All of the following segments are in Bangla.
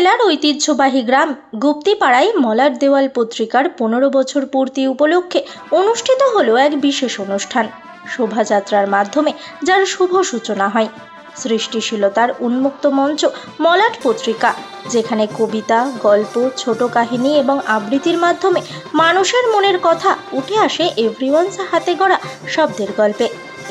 জেলার ঐতিহ্যবাহী গ্রাম গুপ্তিপাড়ায় মলার দেওয়াল পত্রিকার পনেরো বছর পূর্তি উপলক্ষে অনুষ্ঠিত হলো এক বিশেষ অনুষ্ঠান, শোভাযাত্রার মাধ্যমে, যার শুভ সূচনা হয়। সৃষ্টিশীলতার উন্মুক্ত মঞ্চ মলাট পত্রিকা, যেখানে কবিতা, গল্প, ছোট কাহিনী এবং আবৃত্তির মাধ্যমে মানুষের মনের কথা উঠে আসে এভরিওয়ানস হাতে গড়া শব্দের গল্পে।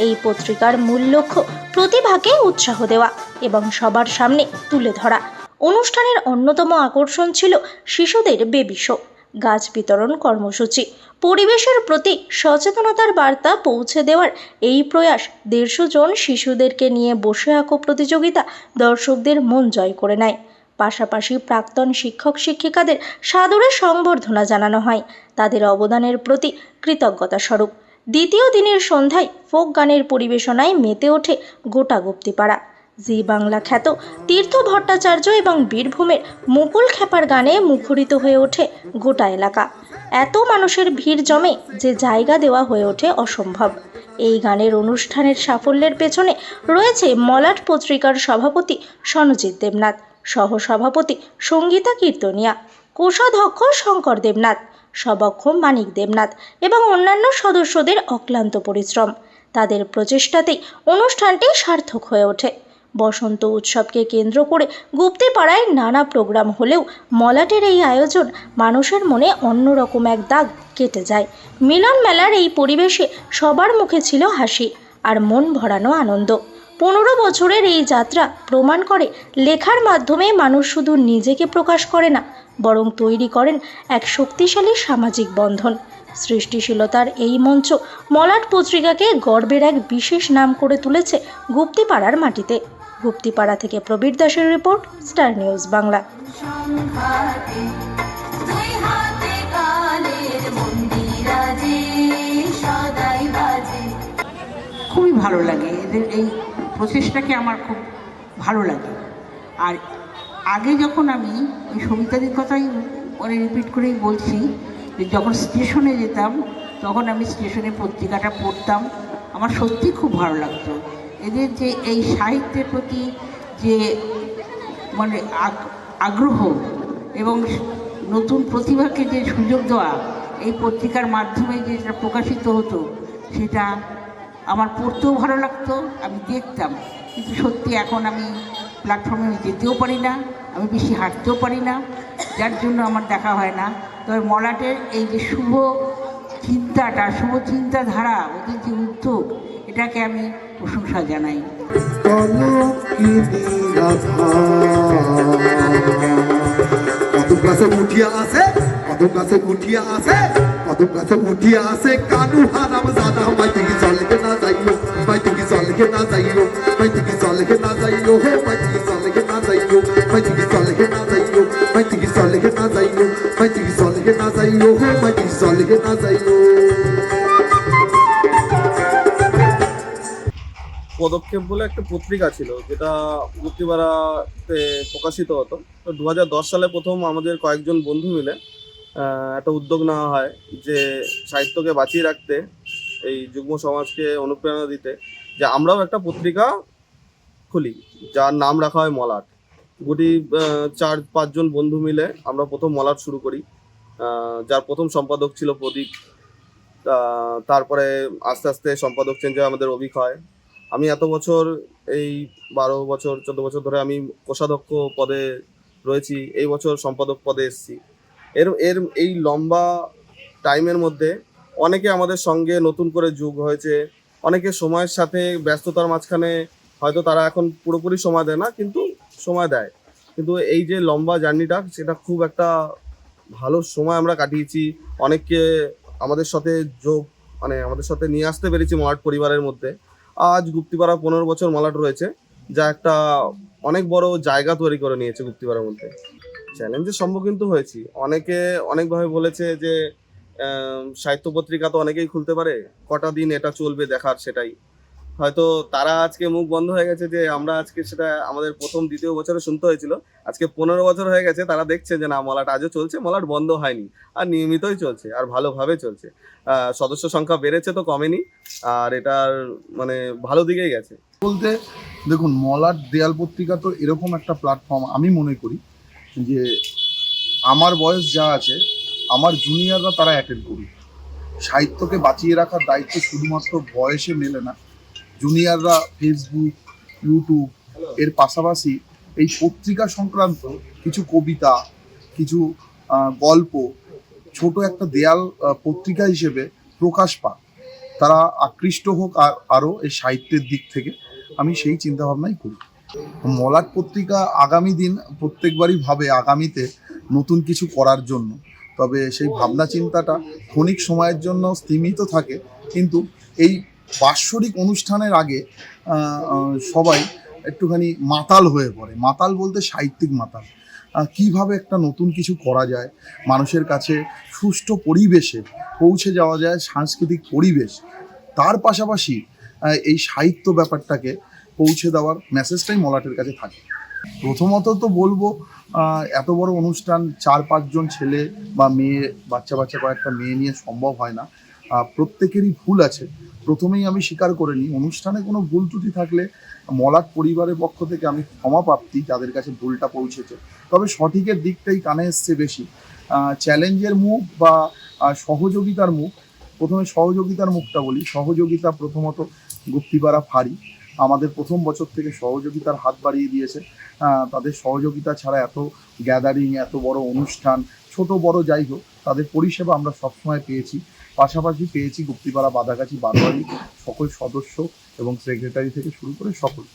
এই পত্রিকার মূল লক্ষ্য প্রতিভাকে উৎসাহ দেওয়া এবং সবার সামনে তুলে ধরা। অনুষ্ঠানের অন্যতম আকর্ষণ ছিল শিশুদের বেবি শো গাছ বিতরণ কর্মসূচি। পরিবেশের প্রতি সচেতনতার বার্তা পৌঁছে দেওয়ার এই প্রয়াস দেড়শো জন শিশুদেরকে নিয়ে বসে আঁকো প্রতিযোগিতা দর্শকদের মন জয় করে নেয়। পাশাপাশি প্রাক্তন শিক্ষক শিক্ষিকাদের সাদরে সংবর্ধনা জানানো হয়। তাদের অবদানের প্রতি কৃতজ্ঞতা স্বরূপ। দ্বিতীয় দিনের সন্ধ্যায় ফোক গানের পরিবেশনায় মেতে ওঠে গোটা গুপ্তিপাড়া। জি বাংলা খ্যাত তীর্থ ভট্টাচার্য এবং বীরভূমের মুকুল খেপার গানে মুখরিত হয়ে ওঠে গোটা এলাকা। এত মানুষের ভিড় জমে যে জায়গা দেওয়া হয়ে ওঠে অসম্ভব। এই গানের অনুষ্ঠানের সাফল্যের পেছনে রয়েছে মলাট পত্রিকার সভাপতি সনজিৎ দেবনাথ, সহসভাপতি সঙ্গীতা কীর্তনিয়া, কোষাধ্যক্ষ শঙ্কর দেবনাথ সবক্ষম মানিক দেবনাথ এবং অন্যান্য সদস্যদের অক্লান্ত পরিশ্রম। তাদের প্রচেষ্টাতেই অনুষ্ঠানটি সার্থক হয়ে ওঠে। বসন্ত উৎসবকে কেন্দ্র করে গুপ্তিপাড়ায় নানা প্রোগ্রাম হলেও মলাটের এই আয়োজন মানুষের মনে অন্যরকম এক দাগ কেটে যায়। মিলন মেলার এই পরিবেশে সবার মুখে ছিল হাসি আর মন ভরানো আনন্দ। পনেরো বছরের এই যাত্রা প্রমাণ করে লেখার মাধ্যমে মানুষ শুধু নিজেকে প্রকাশ করে না, বরং তৈরি করেন এক শক্তিশালী সামাজিক বন্ধন। সৃষ্টিশীলতার এই মঞ্চ মলাট পত্রিকাকে গর্বের এক বিশেষ নাম করে তুলেছে গুপ্তিপাড়ার মাটিতে। গুপ্তিপাড়া থেকে প্রবীর দাসের রিপোর্ট স্টার নিউজ বাংলা। খুবই ভালো লাগে এদের এই প্রচেষ্টাকে আমার খুব ভালো লাগে। আর আগে যখন আমি ওই সবিতাদির কথাই পরে রিপিট করেই বলছি যে যখন স্টেশনে যেতাম তখন আমি স্টেশনে পত্রিকাটা পড়তাম আমার সত্যি খুব ভালো লাগতো। এদের যে এই সাহিত্যের প্রতি যে মানে আগ- আগ্রহ এবং নতুন প্রতিভাকে যে সুযোগ দেওয়া, এই পত্রিকার মাধ্যমে যেটা প্রকাশিত হতো, সেটা আমার পড়তেও ভালো লাগতো, আমি দেখতাম। কিন্তু সত্যি এখন আমি প্ল্যাটফর্মে যেতেও পারি না, আমি বেশি হাঁটতেও পারি না, যার জন্য আমার দেখা হয় না। তবে মলাটের এই যে শুভ চিন্তাটা, শুভ চিন্তাধারা, ওদের যে উদ্যোগ, এটাকে আমি প্রশংসা জানাই। না যাইও মাইতে কি চলকে না যাইও মাইতে কি চলকে না যাইও, হে কি চলকে না যাইও কি চলকে না যাইও মাইতে কি চলকে না যাইও কি চলকে না যাইও, হে কি চলকে না যাইও। পদক্ষেপ বলে একটা পত্রিকা ছিল, যেটা গুপ্তিপাড়াতে প্রকাশিত হতো। তো দু হাজার দশ সালে প্রথম আমাদের কয়েকজন বন্ধু মিলে একটা উদ্যোগ নেওয়া হয় যে সাহিত্যকে বাঁচিয়ে রাখতে, এই যুগ্ম সমাজকে অনুপ্রেরণা দিতে, যে আমরাও একটা পত্রিকা খুলি, যার নাম রাখা হয় মলাট। গুটি চার, পাঁচজন বন্ধু মিলে আমরা প্রথম মলাট শুরু করি। যার প্রথম সম্পাদক ছিল প্রদীপ। তারপরে আস্তে আস্তে সম্পাদক চেঞ্জ হয় আমাদের অভিক হয়। আমি এত বছর, এই বারো বছর, চোদ্দ বছর ধরে আমি কোষাধ্যক্ষ পদে রয়েছি, এই বছর সম্পাদক পদে এসেছি। এর এর এই লম্বা টাইমের মধ্যে অনেকে আমাদের সঙ্গে নতুন করে যোগ হয়েছে, অনেকে সময়ের সাথে ব্যস্ততার মাঝখানে হয়তো তারা এখন পুরোপুরি সময় দেয় না, কিন্তু সময় দেয়। কিন্তু এই যে লম্বা জার্নিটা, সেটা খুব একটা ভালো সময় আমরা কাটিয়েছি, অনেককে আমাদের সাথে যোগ মানে আমাদের সাথে নিয়ে আসতে পেরেছি মলাট পরিবারের মধ্যে। আজ গুপ্তিপাড়া পনেরো বছর মালাট রয়েছে, যা একটা অনেক বড় জায়গা তৈরি করে নিয়েছে গুপ্তিপাড়ার মধ্যে। চ্যালেঞ্জের সম্মুখীন তো হয়েছি। অনেকে অনেকভাবে বলেছে যে সাহিত্য পত্রিকা তো অনেকেই খুলতে পারে, কটা দিন এটা চলবে দেখার সেটাই। হয়তো তারা আজকে মুখ বন্ধ হয়ে গেছে যে আমরা আজকে সেটা আমাদের প্রথম, দ্বিতীয় বছরে শুনতে হয়েছিল। আজকে পনেরো বছর হয়ে গেছে, তারা দেখছে যে না, মলাট আজও চলছে, মলাট বন্ধ হয়নি। আর নিয়মিতই চলছে, আর ভালোভাবে চলছে। সদস্য সংখ্যা বেড়েছে তো কমেনি, আর এটার মানে ভালো দিকেই গেছে। বলতে দেখুন, মলাট দেয়াল পত্রিকা তো এরকম একটা প্ল্যাটফর্ম আমি মনে করি যে আমার বয়স যা আছে, আমার জুনিয়ররা তারা অ্যাটেন্ড করি সাহিত্যকে বাঁচিয়ে রাখার দায়িত্ব শুধুমাত্র বয়সে মেলে না জুনিয়ররা ফেসবুক ইউটিউব এর পাশাপাশি এই পত্রিকা সংক্রান্ত কিছু কবিতা, কিছু গল্প, ছোট একটা দেয়াল পত্রিকা হিসেবে প্রকাশ পাক তারা আকৃষ্ট হোক আর আরও এই সাহিত্যের দিক থেকে, আমি সেই চিন্তাভাবনাই করি। মলাট পত্রিকা আগামী দিন প্রত্যেকবারই ভাবে আগামীতে নতুন কিছু করার জন্য। তবে সেই ভাবনা চিন্তাটা ক্ষণিক সময়ের জন্য স্তীমিত থাকে, কিন্তু এই বাৎসরিক অনুষ্ঠানের আগে সবাই একটুখানি মাতাল হয়ে পড়ে। মাতাল বলতে সাহিত্যিক মাতাল। কীভাবে একটা নতুন কিছু করা যায়, মানুষের কাছে সুষ্ঠু পরিবেশে পৌঁছে যাওয়া যায়, সাংস্কৃতিক পরিবেশ, তার পাশাপাশি এই সাহিত্য ব্যাপারটাকে পৌঁছে দেওয়ার মেসেজটাই মলাটের কাছে থাকে। প্রথমত তো বলব এত বড় অনুষ্ঠান, চার পাঁচজন ছেলে বা মেয়ে বাচ্চা বাচ্চা কয়েকটা মেয়ে নিয়ে সম্ভব হয় না। প্রত্যেকেরই ভুল আছে। প্রথমেই আমি স্বীকার করে নিই, অনুষ্ঠানে কোনো ভুল ত্রুটি থাকলে মলাট পরিবারের পক্ষ থেকে আমি ক্ষমা প্রাপ্তি, যাদের কাছে ভুলটা পৌঁছেছে। তবে সঠিকের দিকটাই কানে এসছে বেশি। চ্যালেঞ্জের মুখ বা সহযোগিতার মুখ, প্রথমে সহযোগিতার মুখটা বলি। সহযোগিতা প্রথমত গুপ্তিপাড়া ফাঁড়ি। আমাদের প্রথম বছর থেকে সহযোগিতার হাত বাড়িয়ে দিয়েছে। তাদের সহযোগিতা ছাড়া এত গ্যাদারিং এত বড় অনুষ্ঠান, ছোট বড় যাই হোক, তাদের পরিষেবা আমরা সবসময় পেয়েছি। পাশাপাশি পেয়েছি গুপ্তিপাড়া বাদাগাছি বারোয়ারি সকল সদস্য এবং সেক্রেটারি থেকে শুরু করে সকল।